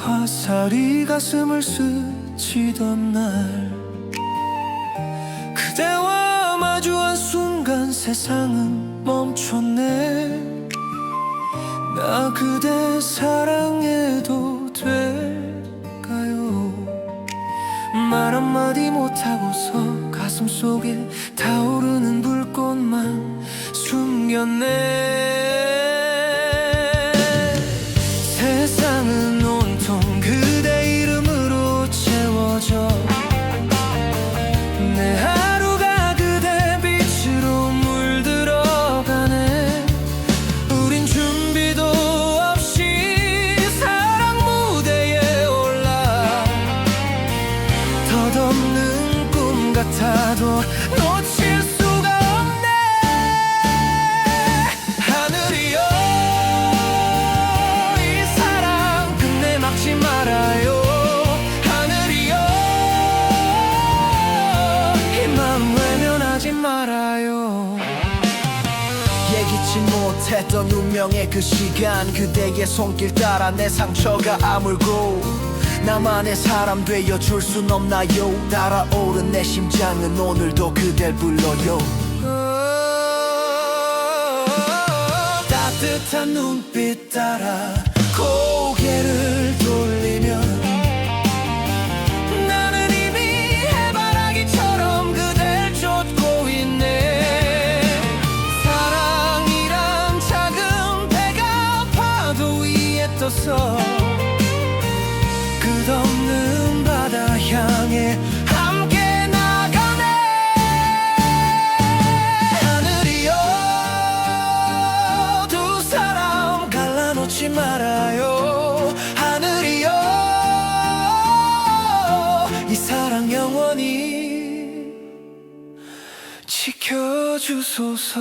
내 화살이 가슴을 스치던 날 그대와 마주한 순간 세상은 멈췄네. 나 그대 사랑해도 될까요? 말 한마디 못하고서 가슴 속에 타오르는 불꽃만 숨겼네 같아도 놓칠 수가 없네. 하늘이여 이 사랑 끝내 막지 말아요. 하늘이여 이 마음 외면하지 말아요. 예기치 못했던 운명의 그 시간 그대의 손길 따라 내 상처가 아물고 나만의 사람 되어 줄 순 없나요? 달아오른 내 심장은 오늘도 그댈 불러요. 따뜻한 눈빛 따라 고개를 돌리 갈라놓지 말아요. 하늘이여 이 사랑 영원히 지켜주소서